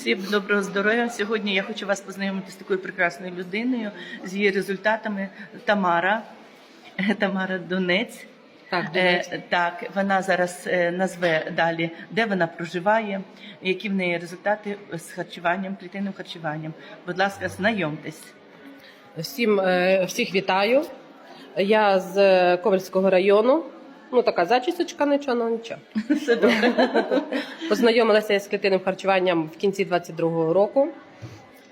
Всім доброго здоров'я. Сьогодні я хочу вас познайомити з такою прекрасною людиною, з її результатами. Тамара, Тамара Донець. Так, Е, так, вона зараз е, назве далі, де вона проживає, які в неї результати з харчуванням, клітинним харчуванням. Будь ласка, знайомтесь. Всім е, всіх вітаю. Я з е, Ковальського району. Ну, така зачісочка, нічого, ну нічого. Все добре. Познайомилася я з клітинним харчуванням в кінці 22-го року.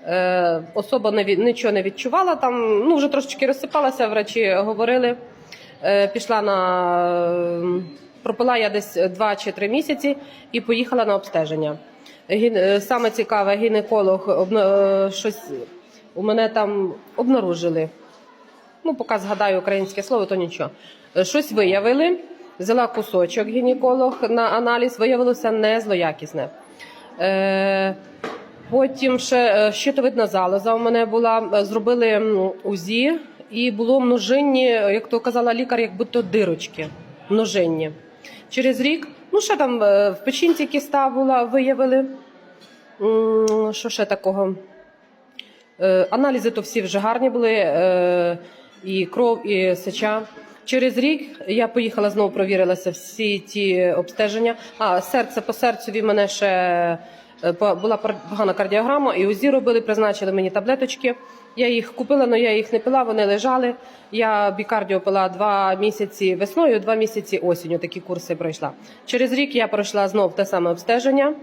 Е, особа не від, нічого не відчувала там, ну вже трошечки розсипалася, врачі говорили. Е, пішла на пропила я десь 2 чи 3 місяці і поїхала на обстеження. Гі- е, Саме цікаве, гінеколог обна- е, щось у мене там обнаружили. Ну, поки згадаю українське слово, то нічого. Е, Щось виявили. Взяла кусочок гінеколог на аналіз, виявилося не злоякісне. Е, потім ще е, щитовидна залоза у мене була. Е, Зробили УЗІ, і було множинні, як то казала лікар, як будто дирочки. Множинні. Через рік, ну ще там в печінці кіста була, виявили. Що ще такого? Аналізи то всі вже гарні були, і кров, і сеча. Через рік я поїхала знову провірилася всі ті обстеження. А серце по серцеві мене ще була пар- погана кардіограма, і УЗІ робили, призначили мені таблеточки. Я їх купила, але я їх не пила, вони лежали. Я бікардіо пила два місяці весною, два місяці осінню. Такі курси пройшла. Через рік я пройшла знов те саме обстеження.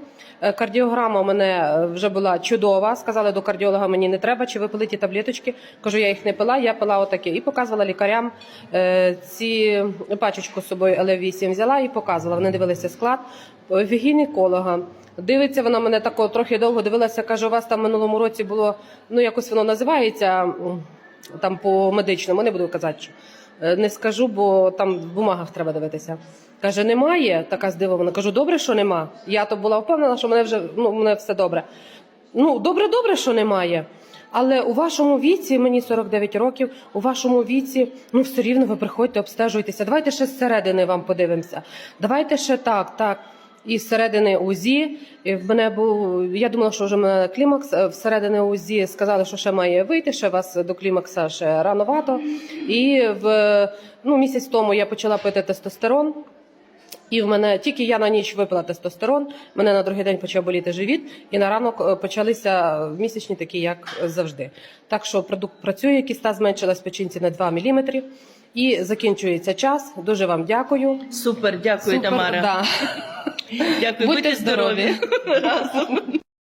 Е, Кардіограма у мене е, вже була чудова. Сказали до кардіолога, мені не треба, чи ви пили ті таблеточки. Кажу, я їх не пила, я пила отаке. І показувала лікарям е, ці пачечку з собою ЛФ8 взяла і показувала. Вони дивилися склад Е, в гінеколога. Дивиться вона мене тако трохи довго дивилася. каже, у вас там минулому році було, ну якось воно називається там по медичному, не буду казати. що. Е, Не скажу, бо там в бумагах треба дивитися. Каже, немає. Така здивована. Кажу, добре, що нема. Я то була впевнена, що мене вже ну мене все добре. Ну, добре, добре, що немає. Але у вашому віці, мені 49 років, у вашому віці, ну все рівно ви приходьте, обстежуйтеся. Давайте ще зсередини вам подивимося. Давайте ще так, так. І зсередини УЗІ. В мене був. Я думала, що вже в мене клімакс. е, Всередини УЗІ сказали, що ще має вийти. Ще вас до клімакса ще рановато. І в ну, місяць тому я почала пити тестостерон. І в мене тільки я на ніч випила тестостерон, мене на другий день почав боліти живіт, і на ранок е, почалися місячні такі, як завжди. Так що продукт працює, кіста зменшилась в печінці на 2 мм. І закінчується час. Дуже вам дякую. Супер, дякую, Супер, Тамара. Да. Дякую, Будьте здорові. Разом.